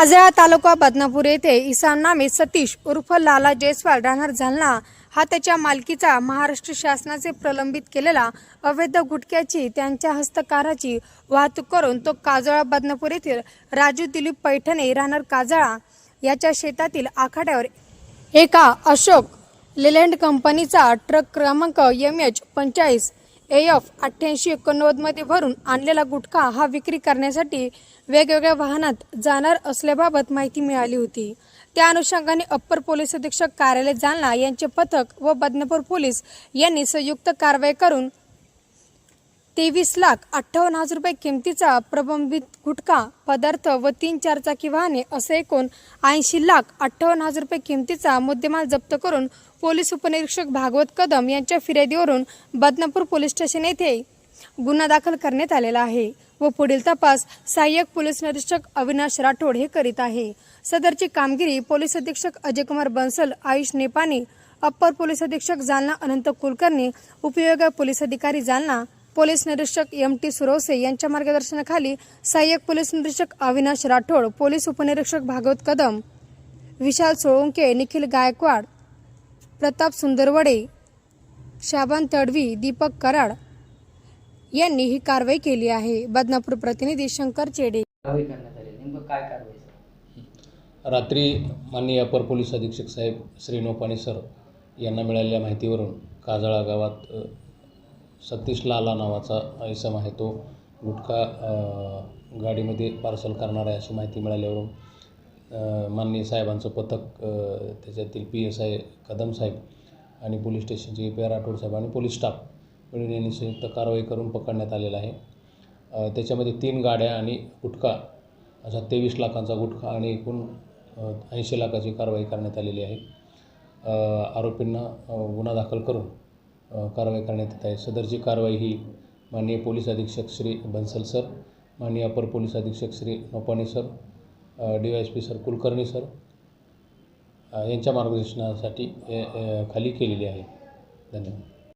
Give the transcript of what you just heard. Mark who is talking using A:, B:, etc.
A: माजळा तालुका बदनापूर येथे इसाम नामे सतीश उर्फ लाला जयस्वाल राहणार झालना हा त्याच्या मालकीचा महाराष्ट्र शासनाचे प्रलंबित केलेला अवैध गुटख्याची त्यांच्या हस्तकाराची वाहतूक करून तो काजळा बदनापूर येथील राजू दिलीप पैठणे राहणार काजळा याच्या शेतातील आखाड्यावर. एका अशोक लेलँड कंपनीचा ट्रक क्रमांक एम एच पंचाळीस एफ अठ्ठ्याऐंशी एकोणनव्वदमध्ये भरून आणलेला गुटखा हा विक्री करण्यासाठी वेगवेगळ्या वाहनात जाणार असल्याबाबत माहिती मिळाली होती. त्या अनुषंगाने अप्पर पोलीस अधीक्षक कार्यालय जालना यांचे पथक व बदनापूर पोलीस यांनी संयुक्त कारवाई करून तेवीस लाख अठ्ठावन्न हजार रुपये किमतीचा प्रलंबित गुटखा पदार्थ व तीन चारचाकी वाहने असे एकूण ऐंशी लाख अठ्ठावन्न हजार रुपये किमतीचा मुद्देमाल जप्त करून पोलीस उपनिरीक्षक भागवत कदम यांच्या फिर्यादीवरून बदनापूर पोलीस स्टेशन येथे गुन्हा दाखल करण्यात आलेला आहे व पुढील तपास सहाय्यक पोलीस निरीक्षक अविनाश राठोड हे करीत आहे. सदरची कामगिरी पोलीस अधीक्षक अजयकुमार बन्सल आयुष नेपाने अप्पर पोलीस अधीक्षक जालना अनंत कुलकर्णी उपयोग पोलीस अधिकारी जालना पोलीस निरीक्षक एम टी सुरवसे यांच्या मार्गदर्शनाखाली सहाय्यक पोलीस निरीक्षक अविनाश राठोड पोलीस उपनिरीक्षक भागवत कदम विशाल सोळंके निखिल गायकवाड प्रताप सुंदरवडे शाबान तडवी दीपक कराड यांनी ही कारवाई केली आहे. बदनापूर प्रतिनिधी शंकर चेडे.
B: कारवाई करण्यात आली. नेमकं काय कारवाई सर
C: रात्री माननीय अपर पोलीस अधीक्षक साहेब श्री नोपाणे सर यांना मिळालेल्या माहितीवरून काजळा गावात सतीश लाला नावाचा इसम आहे. तो गुटखा गाडीमध्ये पार्सल करणार आहे अशी माहिती मिळाल्यावरून माननीय साहेबांचं पथक त्याच्यातील पी एस आय कदम साहेब आणि पोलीस स्टेशनचे पी आर राठोड साहेब आणि पोलीस स्टाफ मिळून यांनी संयुक्त कारवाई करून पकडण्यात आलेला आहे. त्याच्यामध्ये तीन गाड्या आणि गुटखा असा तेवीस लाखांचा गुटखा आणि एकूण ऐंशी लाखाची कारवाई करण्यात आलेली आहे. आरोपींना गुन्हा दाखल करून कारवाई करण्यात येत आहे. सदरची कारवाई ही माननीय पोलीस अधीक्षक श्री बन्सल सर माननीय अपर पोलीस अधीक्षक Shri Nopane sir D Y S P sir Kulkarni sir यांच्या मार्गदर्शनासाठी खाली केलेली आहे. धन्यवाद.